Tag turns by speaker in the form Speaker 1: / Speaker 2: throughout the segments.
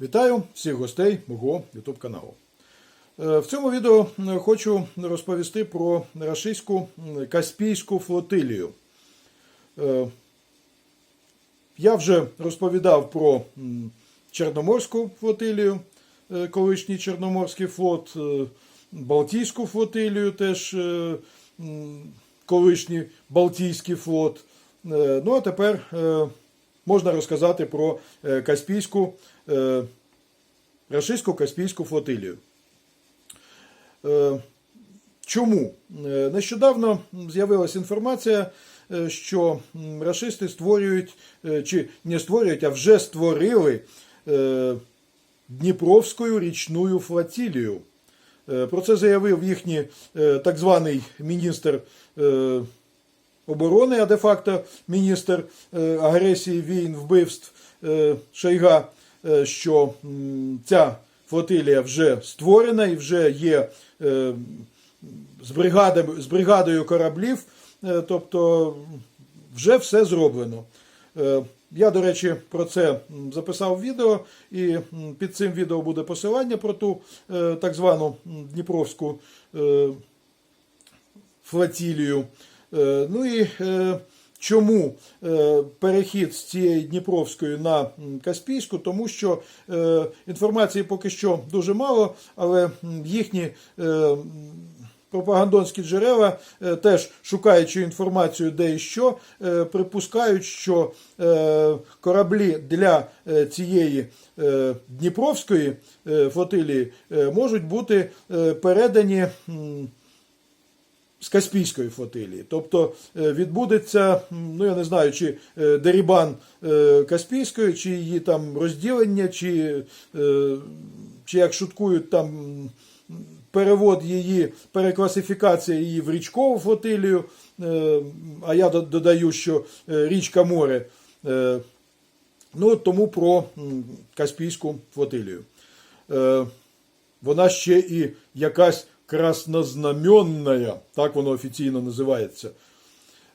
Speaker 1: Вітаю всіх гостей мого YouTube каналу. Е, В цьому відео е, хочу розповісти про рашистську Каспійську флотилію. Е, Я вже розповідав про Чорноморську флотилію, колишній Чорноморський флот, Балтійську флотилію, теж колишній Балтійський флот. Ну а тепер можна розказати про Каспійську, е, рашистську Каспійську флотилію. Е, Чому? Е, Нещодавно з'явилася інформація, що рашисти створюють, чи не створюють, а вже створили Дніпровську річну флотилію. Про це заявив їхній так званий міністр оборони, а де-факто міністр е, агресії, війн, вбивств Шайга, що ця флотилія вже створена і вже є е, з, бригадами, з бригадою кораблів, е, тобто вже все зроблено. Е, Я, до речі, про це записав відео, і під цим відео буде посилання про ту е, так звану Дніпровську е, флотилію. Е, Ну і е, чому е, перехід з цієї Дніпровської на Каспійську? Тому що е, інформації поки що дуже мало, але їхні е, пропагандонські джерела, теж шукаючи інформацію де і що, припускають, що кораблі для цієї Дніпровської флотилії можуть бути передані. З Каспійської флотилії. Тобто е, відбудеться, ну я не знаю, чи е, дерібан е, Каспійської, чи її там розділення, чи, чи як шуткують там перевод її, перекласифікація її в річкову флотилію. А я додаю, що річка море. Ну, тому про Каспійську флотилію. Вона ще і якась краснознаменна, так воно офіційно називається.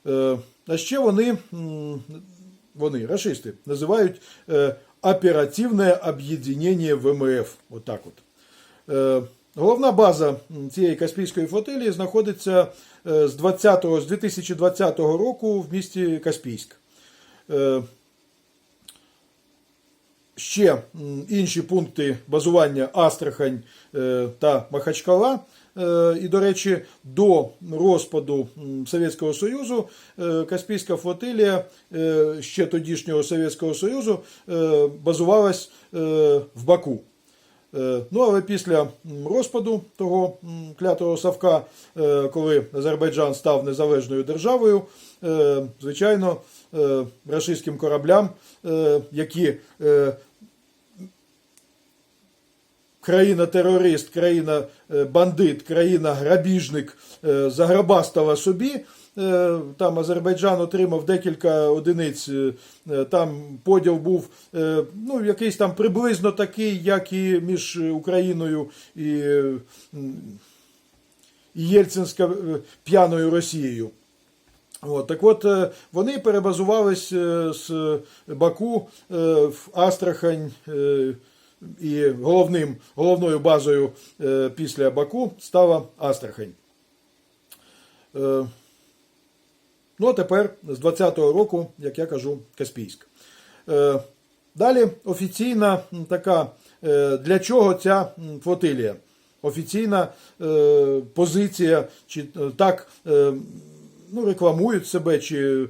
Speaker 1: Е, А ще вони, вони, рашисти, називають е, оперативне об'єднання ВМФ. Отак от. Е, Головна база цієї Каспійської флотилії знаходиться з 20, з 2020 року в місті Каспійськ. Ще інші пункти базування Астрахань та Махачкала. Е, І, до речі, до розпаду Совєтського Союзу е, Каспійська флотилія е, ще тодішнього Совєтського Союзу базувалась в Баку. Ну, але після розпаду того клятого Савка, коли Азербайджан став незалежною державою, звичайно, рашистським кораблям, які країна-терорист, країна-бандит, країна-грабіжник е, заграбастала собі. Е, Там Азербайджан отримав декілька одиниць. е, Там поділ був ну, якийсь там приблизно такий, як і між Україною і, Єльцинська п'яною Росією. От, так от, вони перебазувались з Баку в Астрахань, і головним, головною базою е, після Баку стала Астрахань. Е, Ну, а тепер з 20-го року, як я кажу, Каспійськ. Е, Далі офіційна така, для чого ця флотилія? Офіційна позиція, чи так ну, рекламують себе, чи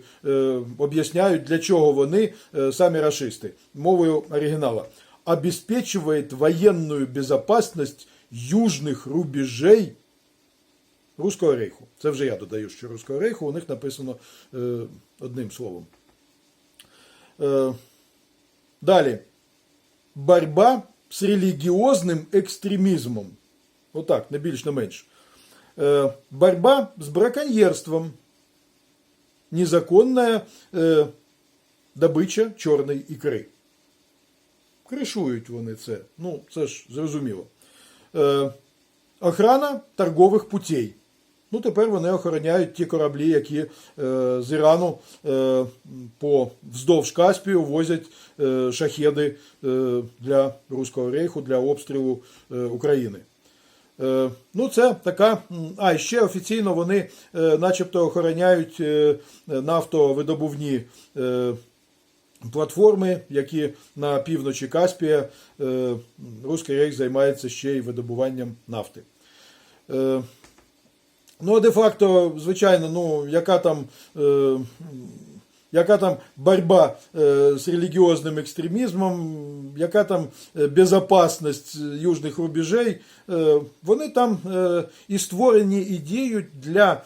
Speaker 1: об'ясняють, для чого вони самі рашисти. Мовою оригінала. Обеспечивает военную безопасность южных рубежей Руського рейху. Це вже я додаю, що Руського рейху у них написано е, одним словом. Е, далі. Борьба з релігіозним екстремізмом. Отак, не більш не менш. Е, борьба з браконьєрством. Незаконна е, добича чорної ікри. Кришують вони це. Ну, це ж зрозуміло. Е, охрана торгових путей. Ну, тепер вони охороняють ті кораблі, які е, з Ірану е, по вздовж Каспію возять е, шахеди е, для Руського рейху, для обстрілу е, України. Е, Ну, це така. А ще офіційно вони, е, начебто, охороняють е, нафтовидобувні е, платформи, які на півночі Каспія е, Руський рейх займається ще й видобуванням нафти. Е, Ну, а де-факто, звичайно, ну, яка там. Е, яка там борьба е, з релігіозним екстремізмом, яка там безопасність южних рубежей, вони там і створені і діють для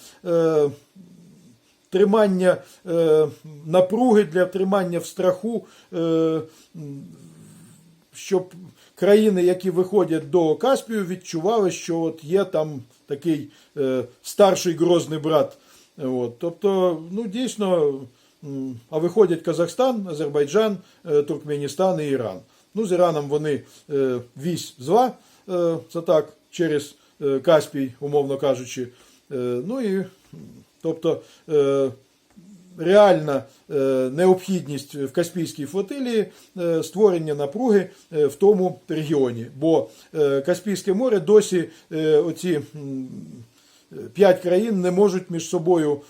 Speaker 1: тримання е, напруги, для тримання в страху, е, щоб країни, які виходять до Каспію, відчували, що от є там такий е, старший грозний брат. От, тобто, ну дійсно, а виходять Казахстан, Азербайджан, е, Туркменістан і Іран. Ну, з Іраном вони е, вісь зла, е, це так, через е, Каспій, умовно кажучи. Е, ну і тобто. Е, реальна е, необхідність в Каспійській флотилії е, створення напруги в тому регіоні. Бо Каспійське море досі оці п'ять країн не можуть між собою.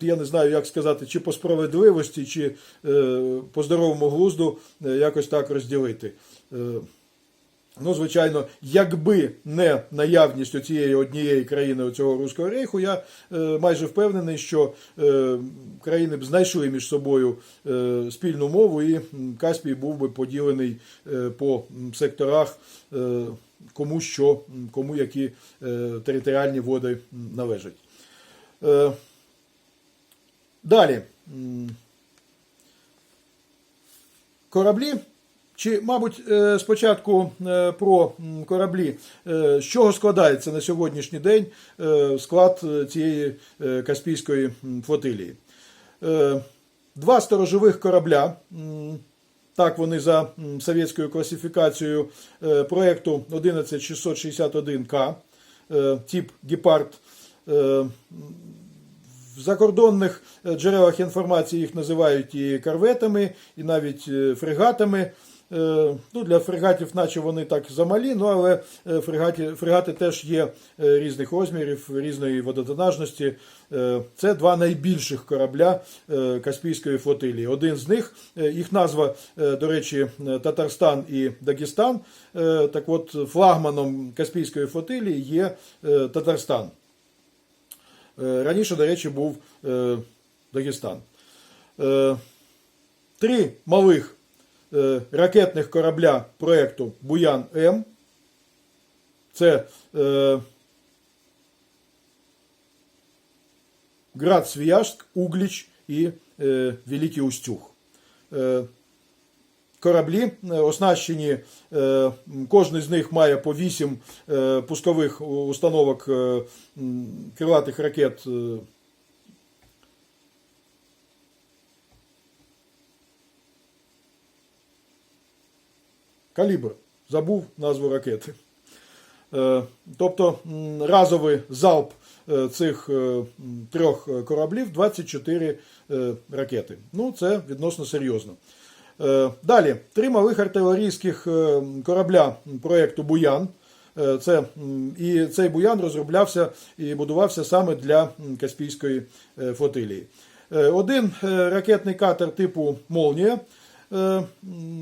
Speaker 1: я не знаю, як сказати, чи по справедливості, чи по здоровому глузду якось так розділити. Ну, звичайно, якби не наявність оцієї однієї країни цього Руського рейху, я е, майже впевнений, що е, країни б знайшли між собою е, спільну мову, і Каспій був би поділений е, по секторах, е, кому що, кому які е, територіальні води належать. Е, далі. Кораблі. Чи, мабуть, е, спочатку е, про кораблі, Е, з чого складається на сьогоднішній день склад цієї Каспійської флотилії? Два сторожових корабля, так вони за совєтською класифікацією проєкту 11661К, е, тип Гепард. В закордонних джерелах інформації їх називають і корветами, і навіть фрегатами. Е, Ну, для фрегатів, наче вони так замалі, ну але е, фрегаті, фрегати теж є е, різних розмірів, різної водотонажності. Це два найбільших корабля Каспійської флотилії. Один з них, їх назва, до речі, Татарстан і Дагестан. Так от, флагманом Каспійської флотилії є Татарстан. Раніше, до речі, був Дагестан. Три малих ракетних корабля проєкту Буян М. Це е, Град Свияжск, Угліч і е, Великий Устюг. Е, Кораблі е, оснащені, е, кожен з них має по 8 е, пускових установок е, крилатих ракет. Калібр. Забув назву ракети. Е, Тобто разовий залп е, цих е, трьох кораблів 24 е, ракети. Ну, це відносно серйозно. Далі, три малих артилерійських корабля проєкту Буян. Це, і цей буян розроблявся і будувався саме для Каспійської флотилії. Один ракетний катер типу Молнія. Е,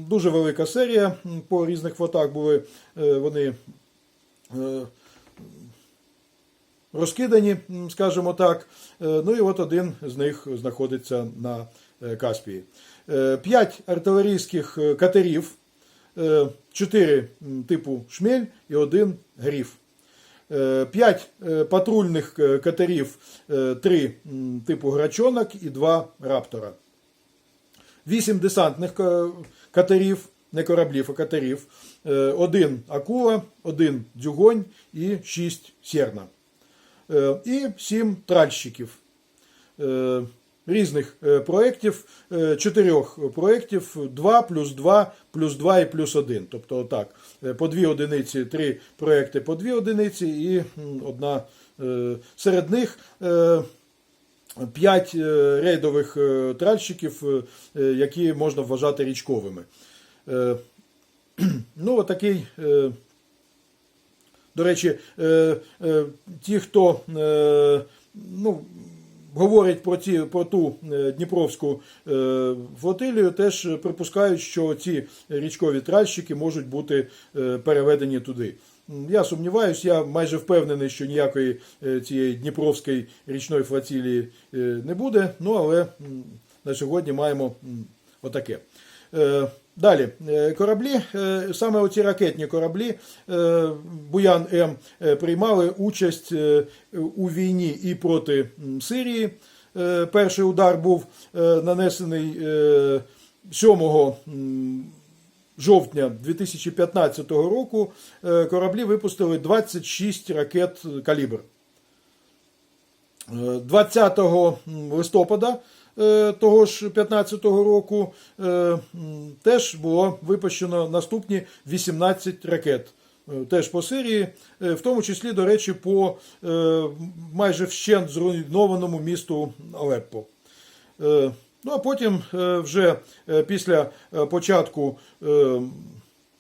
Speaker 1: Дуже велика серія. По різних флотах були е, вони е, розкидані, скажімо так. Ну і от один з них знаходиться на Каспії. П'ять артилерійських катерів, чотири типу шмель і один гриф. Е, П'ять патрульних катерів, три типу грачонок і два раптора. Вісім десантних катерів, не кораблів, а катерів. Е, Один акула, один дюгонь і шість серна. Е, І сім тральщиків. Е, різних е, проєктів, е, чотирьох проєктів, 2 плюс 2 плюс 2 і плюс 1. Тобто отак, е, по дві одиниці, три проєкти по дві одиниці і одна е, серед них. П'ять е, рейдових е, тральщиків, е, які можна вважати річковими. Ну, отакий. До речі, ті, хто ну, говорить про, ті, про ту Дніпровську флотилію, теж припускають, що ці річкові тральщики можуть бути переведені туди. Я сумніваюся, я майже впевнений, що ніякої е, цієї Дніпровської річної флотилії е, не буде. Ну, але на сьогодні маємо отаке. Е, Далі, кораблі, саме оці ракетні кораблі Буян М приймали участь у війні і проти Сирії. Перший удар був нанесений е, 7 м, жовтня 2015 року. Е, Кораблі випустили 26 ракет калібр. 20 листопада е, того ж 2015 року е, теж було випущено наступні 18 ракет. е, Теж по Сирії, е, в тому числі, до речі, по е, майже вщент зруйнованому місту Алеппо. Ну а потім е, вже е, після е, початку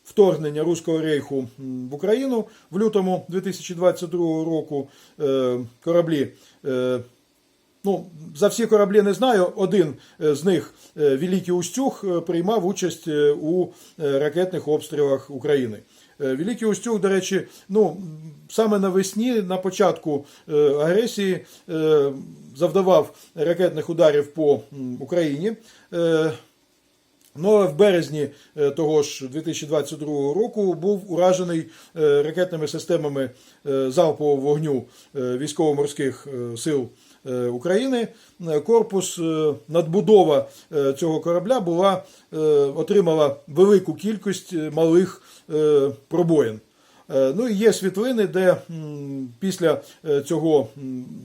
Speaker 1: вторгнення Руського рейху в Україну в лютому 2022 року кораблі. Ну, за всі кораблі не знаю. Один е, з них, е, Великий Устюг, е, приймав участь у ракетних обстрілах України. Великий Устюг, до речі, ну саме навесні, на початку агресії, завдавав ракетних ударів по Україні. Ну, в березні того ж 2022 року був уражений ракетними системами залпового вогню військово-морських сил України. Е, Корпус е, надбудова е, цього корабля була е, отримала велику кількість е, малих е, пробоїн. Е, Ну і є світлини, де після е, цього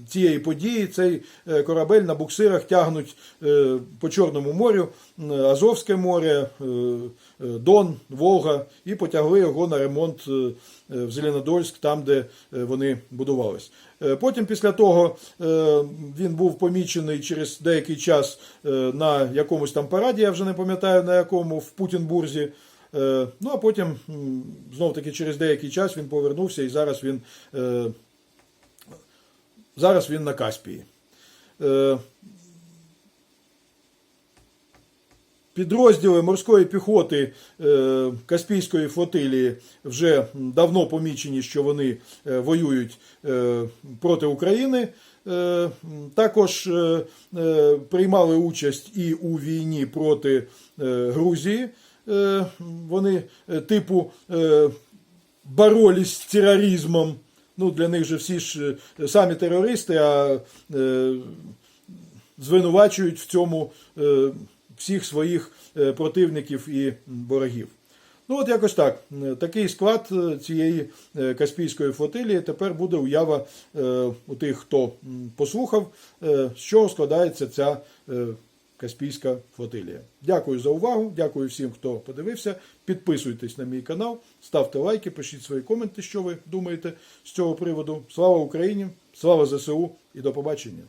Speaker 1: цієї події цей е, корабель на буксирах тягнуть по Чорному морю, Азовське море, Дон, Волга, і потягли його на ремонт в Зеленодольськ, там, де вони будувались. Потім, після того, він був помічений через деякий час на якомусь там параді, я вже не пам'ятаю на якому, в Путінбурзі. Е, Ну а потім знов таки через деякий час він повернувся і зараз він, е, зараз він на Каспії. Е, Підрозділи морської піхоти Каспійської флотилії вже давно помічені, що вони воюють проти України. Також приймали участь і у війні проти Грузії. Е, Вони е, типу е, боролись з тероризмом. Ну, для них же всі ж самі терористи, а звинувачують в цьому всіх своїх противників і ворогів. Ну, от якось так. Такий склад цієї Каспійської флотилії тепер буде уява у тих, хто послухав, з чого складається ця Каспійська флотилія. Дякую за увагу, дякую всім, хто подивився. Підписуйтесь на мій канал, ставте лайки, пишіть свої коменти, що ви думаєте з цього приводу. Слава Україні! Слава ЗСУ і до побачення!